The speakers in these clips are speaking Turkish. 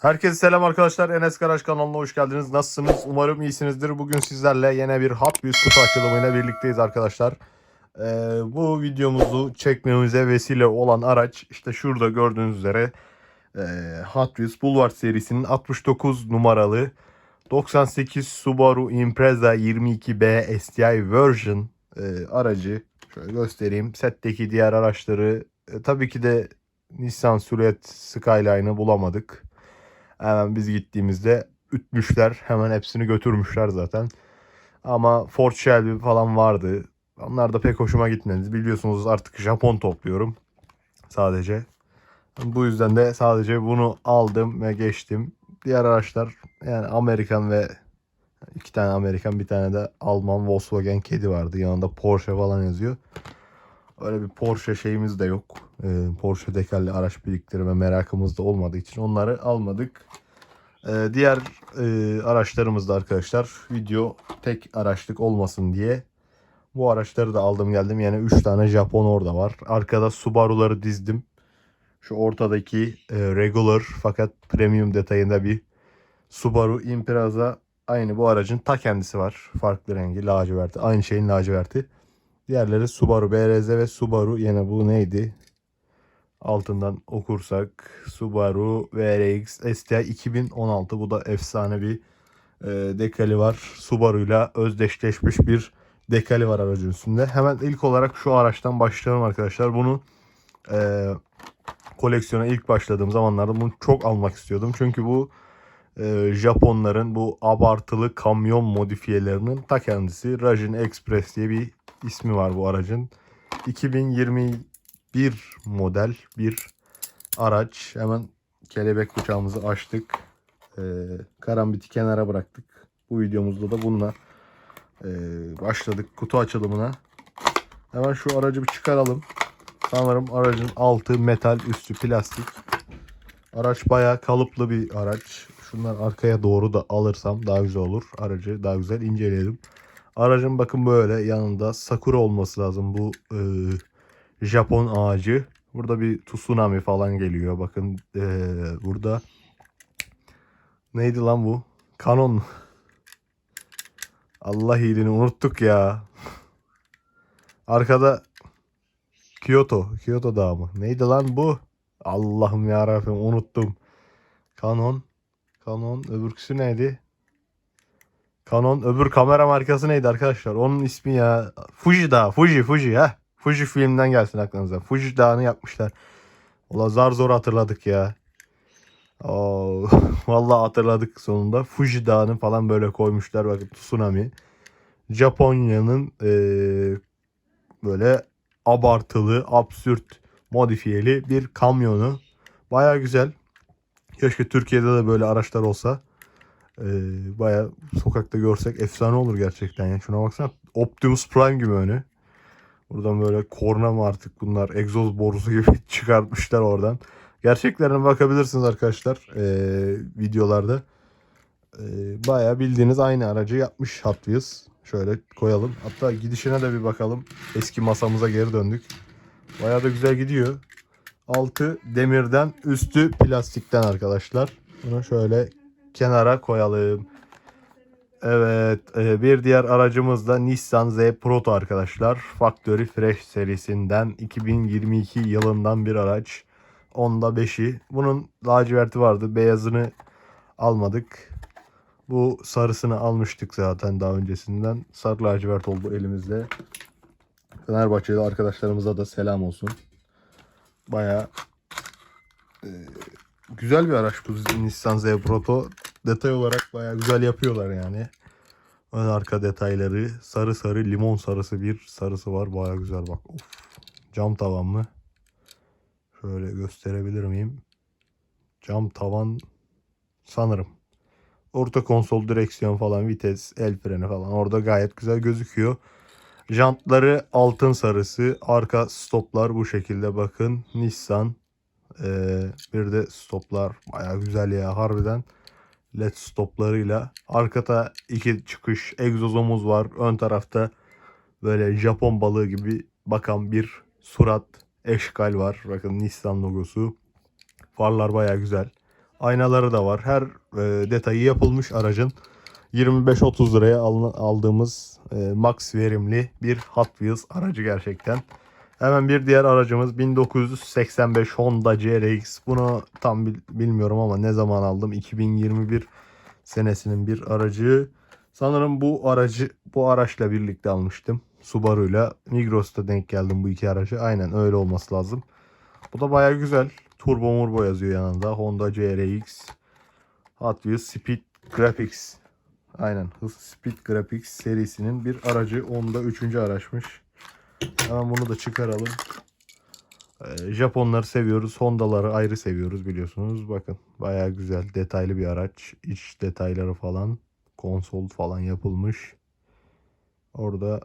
Herkese selam arkadaşlar. Enes Garaj kanalına hoş geldiniz. Nasılsınız? Umarım iyisinizdir. Bugün sizlerle yine bir Hot Wheels kutu açılımıyla birlikteyiz arkadaşlar. Ee, bu videomuzu çekmemize vesile olan araç işte şurada gördüğünüz üzere e, Hot Wheels Boulevard serisinin 69 numaralı 98 Subaru Impreza 22B STI version e, aracı. Şöyle göstereyim. Setteki diğer araçları e, tabii ki de Nissan Silhouette Skyline'ı bulamadık. Hemen biz gittiğimizde ütmüşler. Hemen hepsini götürmüşler zaten. Ama Ford Shelby falan vardı. Onlar da pek hoşuma gitmedi. Biliyorsunuz artık Japon topluyorum. Sadece. Bu yüzden de sadece bunu aldım ve geçtim. Diğer araçlar yani Amerikan ve iki tane Amerikan bir tane de Alman Volkswagen kedi vardı. Yanında Porsche falan yazıyor. Öyle bir Porsche şeyimiz de yok. Ee, Porsche dekalli araç biriktirme merakımız da olmadığı için onları almadık. Ee, diğer e, araçlarımız da arkadaşlar video tek araçlık olmasın diye bu araçları da aldım geldim. Yani 3 tane Japon orada var. Arkada Subaru'ları dizdim. Şu ortadaki e, regular fakat premium detayında bir Subaru Impreza aynı bu aracın ta kendisi var. Farklı rengi laciverti. Aynı şeyin laciverti. Diğerleri Subaru BRZ ve Subaru yine bu neydi? Altından okursak Subaru VRX STI 2016 bu da efsane bir e, dekali var. Subaru'yla özdeşleşmiş bir dekali var aracın üstünde. Hemen ilk olarak şu araçtan başlayalım arkadaşlar. Bunu e, koleksiyona ilk başladığım zamanlarda bunu çok almak istiyordum. Çünkü bu e, Japonların bu abartılı kamyon modifiyelerinin ta kendisi. Rajin Express diye bir ismi var bu aracın. 2021 model bir araç. Hemen kelebek bıçağımızı açtık. E, karambiti kenara bıraktık. Bu videomuzda da bununla e, başladık kutu açılımına. Hemen şu aracı bir çıkaralım. Sanırım aracın altı metal, üstü plastik. Araç bayağı kalıplı bir araç. Şunlar arkaya doğru da alırsam daha güzel olur. Aracı daha güzel inceleyelim. Aracın bakın böyle yanında sakura olması lazım bu e, Japon ağacı. Burada bir tsunami falan geliyor. Bakın e, burada neydi lan bu? Kanon? Allah iyiliğini unuttuk ya. Arkada Kyoto. Kyoto Dağı mı? Neydi lan bu? Allah'ım ya unuttum. Canon. Canon. Öbürküsü neydi? Canon. Öbür kamera markası neydi arkadaşlar? Onun ismi ya. Fuji Dağı. Fuji. Fuji ha. Fuji filmden gelsin aklınıza. Fuji Dağı'nı yapmışlar. Ulan zar zor hatırladık ya. Oo, vallahi hatırladık sonunda. Fuji Dağı'nı falan böyle koymuşlar. Bakın tsunami. Japonya'nın eee, böyle abartılı, absürt, modifiyeli bir kamyonu. Baya güzel. Keşke Türkiye'de de böyle araçlar olsa. Ee, Baya sokakta görsek efsane olur gerçekten. ya. Şuna baksana Optimus Prime gibi önü. Buradan böyle korna mı artık bunlar egzoz borusu gibi çıkartmışlar oradan. Gerçeklerine bakabilirsiniz arkadaşlar ee, videolarda. Ee, Baya bildiğiniz aynı aracı yapmış Hot Wheels. Şöyle koyalım. Hatta gidişine de bir bakalım. Eski masamıza geri döndük. Baya da güzel gidiyor. Altı demirden, üstü plastikten arkadaşlar. Bunu şöyle kenara koyalım. Evet, e, bir diğer aracımız da Nissan Z Proto arkadaşlar. Factory Fresh serisinden 2022 yılından bir araç. Onda 5'i. Bunun laciverti vardı. Beyazını almadık. Bu sarısını almıştık zaten daha öncesinden. Sarı lacivert oldu elimizde. Fenerbahçeli arkadaşlarımıza da selam olsun. Baya güzel bir araç bu Nissan Z Proto. Detay olarak baya güzel yapıyorlar yani. Ön arka detayları sarı sarı limon sarısı bir sarısı var. Baya güzel bak. Of. Cam tavanlı. Şöyle gösterebilir miyim? Cam tavan sanırım. Orta konsol direksiyon falan vites el freni falan orada gayet güzel gözüküyor. Jantları altın sarısı. Arka stoplar bu şekilde bakın. Nissan. Ee, bir de stoplar baya güzel ya harbiden. LED stoplarıyla. Arkada iki çıkış egzozumuz var. Ön tarafta böyle Japon balığı gibi bakan bir surat eşkal var. Bakın Nissan logosu. Farlar baya güzel. Aynaları da var. Her e, detayı yapılmış aracın. 25-30 liraya al- aldığımız e, max verimli bir Hot Wheels aracı gerçekten. Hemen bir diğer aracımız 1985 Honda CRX. Bunu tam bil- bilmiyorum ama ne zaman aldım? 2021 senesinin bir aracı. Sanırım bu aracı bu araçla birlikte almıştım. Subaru'yla Migros'ta denk geldim bu iki aracı. Aynen öyle olması lazım. Bu da baya güzel. Turbo murbo yazıyor yanında. Honda CRX. Hot Wheels Speed Graphics. Aynen. Speed Graphics serisinin bir aracı. Onda üçüncü araçmış. Hemen bunu da çıkaralım. Ee, Japonları seviyoruz. Honda'ları ayrı seviyoruz biliyorsunuz. Bakın baya güzel detaylı bir araç. İç detayları falan. Konsol falan yapılmış. Orada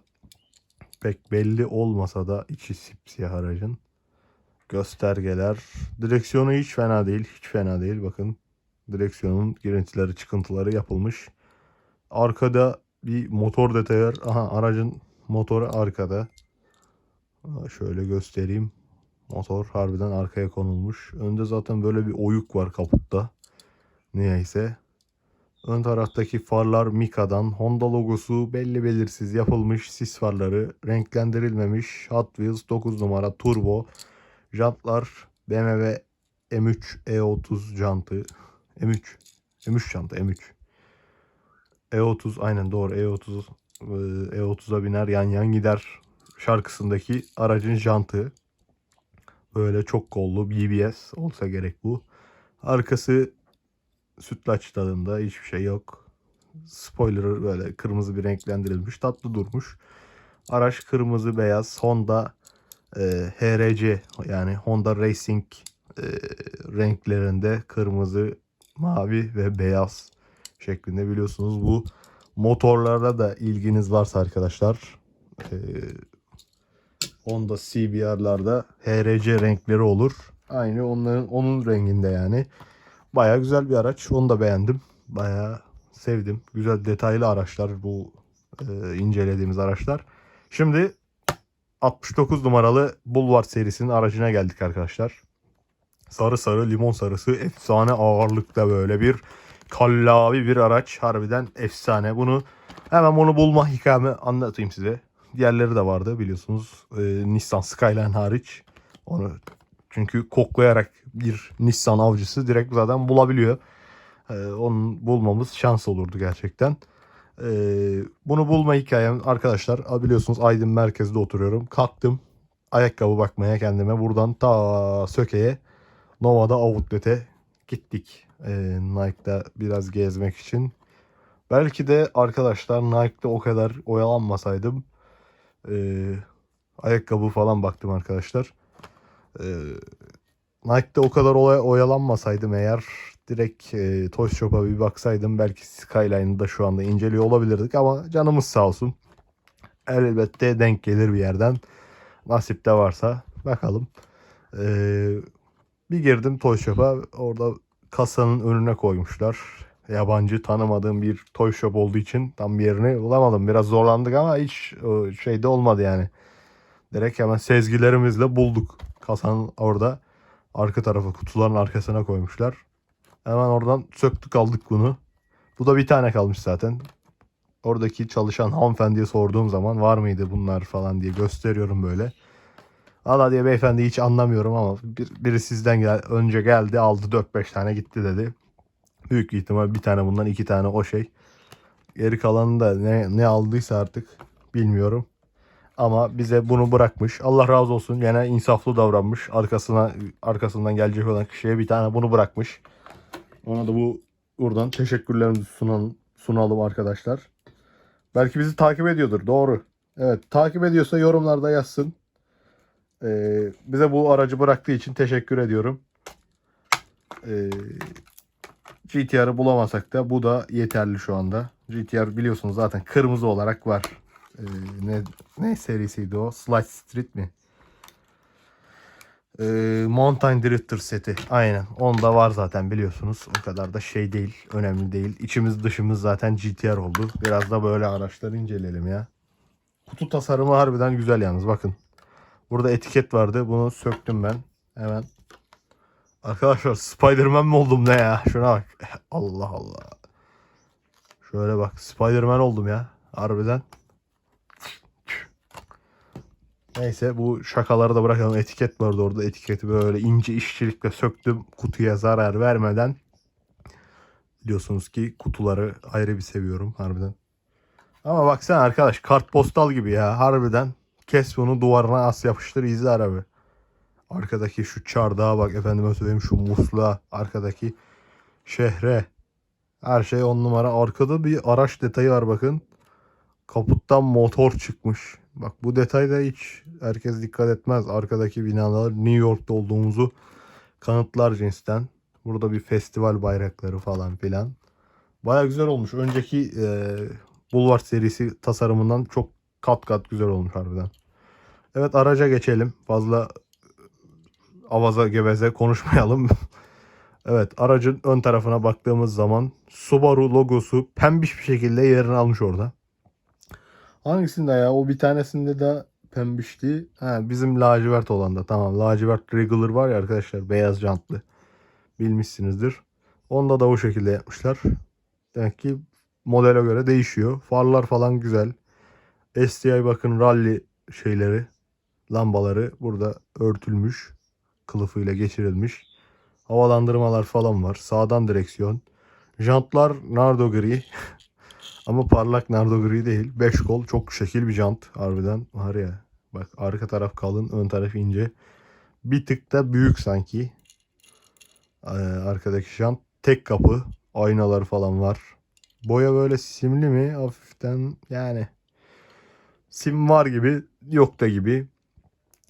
pek belli olmasa da içi sipsiyah aracın. Göstergeler. Direksiyonu hiç fena değil. Hiç fena değil. Bakın direksiyonun girintileri çıkıntıları yapılmış. Arkada bir motor detayı var. Aha aracın motoru arkada. Şöyle göstereyim. Motor harbiden arkaya konulmuş. Önde zaten böyle bir oyuk var kaputta. Niyeyse. Ön taraftaki farlar Mika'dan. Honda logosu belli belirsiz yapılmış. Sis farları renklendirilmemiş. Hot Wheels 9 numara turbo. Jantlar BMW M3 E30 jantı. M3. M3 jantı M3. E30 aynen doğru E30 e, E30'a biner yan yan gider şarkısındaki aracın jantı. Böyle çok kollu BBS olsa gerek bu. Arkası sütlaç tadında hiçbir şey yok. Spoiler böyle kırmızı bir renklendirilmiş. Tatlı durmuş. Araç kırmızı beyaz Honda e, HRC yani Honda Racing e, renklerinde kırmızı, mavi ve beyaz şeklinde biliyorsunuz bu motorlara da ilginiz varsa arkadaşlar e, Honda CBR'larda HRC renkleri olur. Aynı onların onun renginde yani. Baya güzel bir araç. Onu da beğendim. Baya sevdim. Güzel detaylı araçlar bu e, incelediğimiz araçlar. Şimdi 69 numaralı Boulevard serisinin aracına geldik arkadaşlar. Sarı sarı limon sarısı efsane ağırlıkta böyle bir kallavi bir araç. Harbiden efsane. Bunu hemen bunu bulma hikayemi anlatayım size. Diğerleri de vardı biliyorsunuz. Ee, Nissan Skyline hariç. Onu çünkü koklayarak bir Nissan avcısı direkt zaten bulabiliyor. Ee, onun bulmamız şans olurdu gerçekten. Ee, bunu bulma hikayem arkadaşlar biliyorsunuz Aydın merkezde oturuyorum. Kalktım ayakkabı bakmaya kendime buradan ta Söke'ye Nova'da Outlet'e gittik. Ee, Nike'da biraz gezmek için. Belki de arkadaşlar Nike'da o kadar oyalanmasaydım ee, ayakkabı falan baktım arkadaşlar. Ee, Nike'da o kadar oya- oyalanmasaydım eğer direkt e, Toy Shop'a bir baksaydım belki Skyline'ı da şu anda inceliyor olabilirdik ama canımız sağ olsun. Elbette denk gelir bir yerden. Nasip de varsa bakalım. Ee, bir girdim Toy Shop'a orada kasanın önüne koymuşlar. Yabancı tanımadığım bir Toy Shop olduğu için tam bir yerini bulamadım. Biraz zorlandık ama hiç o, şeyde olmadı yani. Direkt hemen sezgilerimizle bulduk. Kasanın orada arka tarafa kutuların arkasına koymuşlar. Hemen oradan söktük aldık bunu. Bu da bir tane kalmış zaten. Oradaki çalışan hanımefendiye sorduğum zaman var mıydı bunlar falan diye gösteriyorum böyle. Valla diye beyefendi hiç anlamıyorum ama bir, biri sizden gel, önce geldi aldı 4-5 tane gitti dedi. Büyük ihtimal bir tane bundan iki tane o şey. Geri kalanını da ne, ne aldıysa artık bilmiyorum. Ama bize bunu bırakmış. Allah razı olsun. Gene insaflı davranmış. Arkasına arkasından gelecek olan kişiye bir tane bunu bırakmış. Ona da bu buradan teşekkürlerimizi sunalım, sunalım arkadaşlar. Belki bizi takip ediyordur. Doğru. Evet takip ediyorsa yorumlarda yazsın. Ee, bize bu aracı bıraktığı için teşekkür ediyorum. Ee, GTR'ı bulamasak da bu da yeterli şu anda. GTR biliyorsunuz zaten kırmızı olarak var. Ee, ne, ne serisiydi o? Slide Street mi? Ee, Mountain Drifter seti. Aynen. Onda var zaten biliyorsunuz. O kadar da şey değil. Önemli değil. İçimiz dışımız zaten GTR oldu. Biraz da böyle araçları inceleyelim ya. Kutu tasarımı harbiden güzel yalnız bakın. Burada etiket vardı. Bunu söktüm ben. Hemen Arkadaşlar Spider-Man mi oldum ne ya? Şuna bak. Allah Allah. Şöyle bak. Spider-Man oldum ya. Harbiden. Neyse bu şakaları da bırakalım. Etiket vardı orada. Etiketi böyle ince işçilikle söktüm. Kutuya zarar vermeden. Biliyorsunuz ki kutuları ayrı bir seviyorum harbiden. Ama baksana arkadaş kartpostal gibi ya harbiden. Kes bunu duvarına as yapıştır izle abi. Arkadaki şu çardağa bak efendime söyleyeyim şu musluğa arkadaki şehre. Her şey on numara. Arkada bir araç detayı var bakın. Kaputtan motor çıkmış. Bak bu detayda hiç herkes dikkat etmez. Arkadaki binalar New York'ta olduğumuzu kanıtlar cinsten. Burada bir festival bayrakları falan filan. Baya güzel olmuş. Önceki e, Boulevard serisi tasarımından çok kat kat güzel olmuş harbiden. Evet araca geçelim. Fazla avaza geveze konuşmayalım. evet aracın ön tarafına baktığımız zaman Subaru logosu pembiş bir şekilde yerini almış orada. Hangisinde ya? O bir tanesinde de pembişti. Ha, bizim lacivert olan da tamam. Lacivert regular var ya arkadaşlar beyaz jantlı. Bilmişsinizdir. Onda da o şekilde yapmışlar. Demek ki modele göre değişiyor. Farlar falan güzel. STI bakın rally şeyleri lambaları burada örtülmüş. Kılıfıyla geçirilmiş. Havalandırmalar falan var. Sağdan direksiyon. Jantlar nardo gri. Ama parlak nardo gri değil. 5 kol çok şekil bir jant. Harbiden var ya. Bak arka taraf kalın ön taraf ince. Bir tık da büyük sanki. Ee, arkadaki jant. Tek kapı. Aynalar falan var. Boya böyle simli mi? Hafiften yani sim var gibi yok da gibi.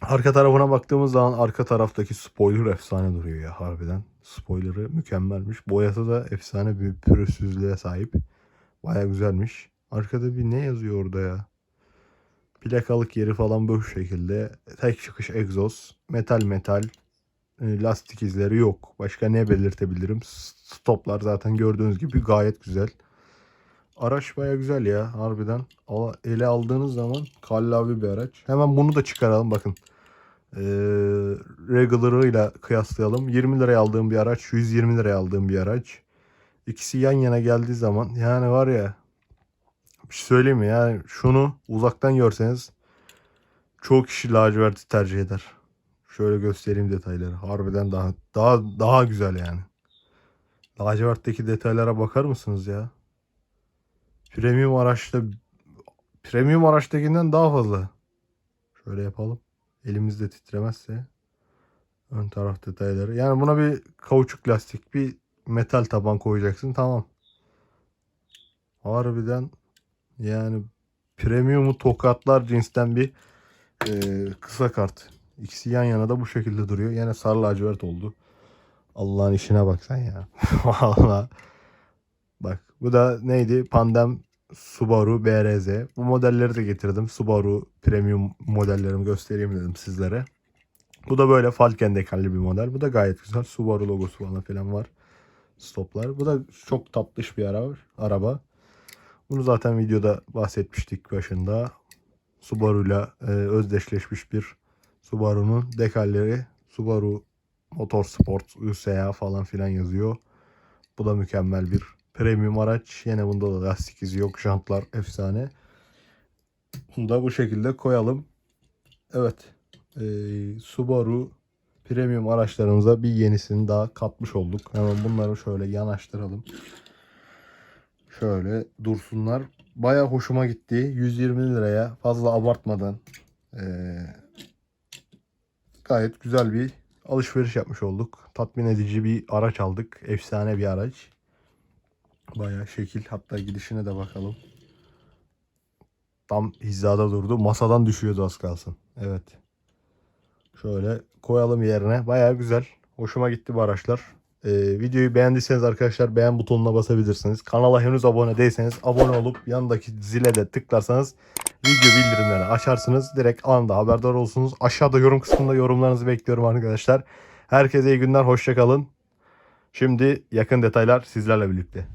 Arka tarafına baktığımız zaman arka taraftaki spoiler efsane duruyor ya harbiden. Spoiler'ı mükemmelmiş. Boyası da efsane bir pürüzsüzlüğe sahip. Baya güzelmiş. Arkada bir ne yazıyor orada ya? Plakalık yeri falan bu şekilde. Tek çıkış egzoz. Metal metal. E, Lastik izleri yok. Başka ne belirtebilirim? Stoplar zaten gördüğünüz gibi gayet güzel. Araç baya güzel ya harbiden. Ala- Ele aldığınız zaman kallavi bir araç. Hemen bunu da çıkaralım bakın. Ee, regular'ıyla kıyaslayalım. 20 liraya aldığım bir araç, 120 liraya aldığım bir araç. İkisi yan yana geldiği zaman yani var ya bir şey söyleyeyim mi? Yani şunu uzaktan görseniz çoğu kişi laciverti tercih eder. Şöyle göstereyim detayları. Harbiden daha daha daha güzel yani. Lacivertteki detaylara bakar mısınız ya? Premium araçta premium araçtakinden daha fazla. Şöyle yapalım. Elimizde titremezse. Ön taraf detayları. Yani buna bir kauçuk lastik, bir metal taban koyacaksın. Tamam. Harbiden yani premium'u tokatlar cinsten bir e, kısa kart. İkisi yan yana da bu şekilde duruyor. Yine sarı lacivert oldu. Allah'ın işine bak sen ya. Vallahi. Bak bu da neydi? Pandem Subaru BRZ. Bu modelleri de getirdim. Subaru premium modellerimi göstereyim dedim sizlere. Bu da böyle Falken dekalli bir model. Bu da gayet güzel. Subaru logosu falan filan var. Stoplar. Bu da çok tatlış bir araba. araba. Bunu zaten videoda bahsetmiştik başında. Subaru'yla e, özdeşleşmiş bir Subaru'nun dekalleri. Subaru Motorsport, USA falan filan yazıyor. Bu da mükemmel bir premium araç. Yine bunda da lastik izi yok. Jantlar efsane. Bunu da bu şekilde koyalım. Evet. Ee, Subaru premium araçlarımıza bir yenisini daha katmış olduk. Hemen bunları şöyle yanaştıralım. Şöyle dursunlar. Baya hoşuma gitti. 120 liraya fazla abartmadan ee, gayet güzel bir alışveriş yapmış olduk. Tatmin edici bir araç aldık. Efsane bir araç. Baya şekil. Hatta gidişine de bakalım. Tam hizada durdu. Masadan düşüyordu az kalsın. Evet. Şöyle koyalım yerine. Baya güzel. Hoşuma gitti bu araçlar. Ee, videoyu beğendiyseniz arkadaşlar beğen butonuna basabilirsiniz. Kanala henüz abone değilseniz abone olup yanındaki zile de tıklarsanız video bildirimleri açarsınız. Direkt anında haberdar olursunuz. Aşağıda yorum kısmında yorumlarınızı bekliyorum arkadaşlar. Herkese iyi günler. Hoşçakalın. Şimdi yakın detaylar sizlerle birlikte.